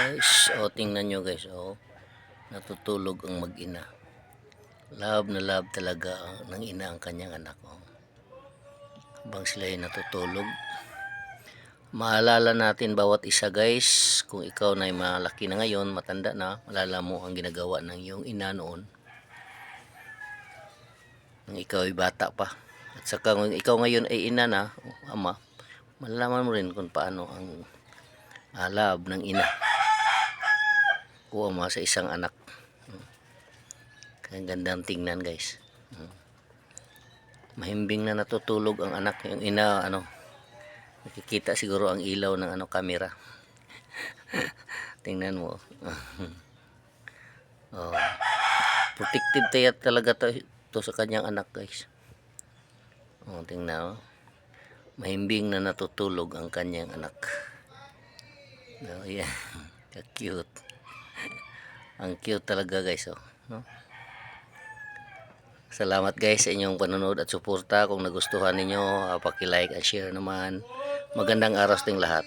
guys. O, tingnan nyo guys. O, natutulog ang mag-ina. Love na love talaga ang- ng ina ang kanyang anak. O. Habang sila ay natutulog. Maalala natin bawat isa guys. Kung ikaw na ay malaki na ngayon, matanda na, malala mo ang ginagawa ng iyong ina noon. Nung ikaw ay bata pa. At saka kung ikaw ngayon ay ina na, ama, malalaman mo rin kung paano ang alab ng ina o ama sa isang anak. Kaya gandang tingnan guys. Mahimbing na natutulog ang anak. Yung ina, ano, nakikita siguro ang ilaw ng ano, camera. Tingnan mo. oh. Protective tayo talaga to, to sa kanyang anak guys. Oh, tingnan oh. Mahimbing na natutulog ang kanyang anak. Oh, yeah. Ka-cute. Ang cute talaga guys oh. No? Salamat guys sa inyong panonood at suporta. Kung nagustuhan ninyo, uh, paki-like at share naman. Magandang araw sa lahat.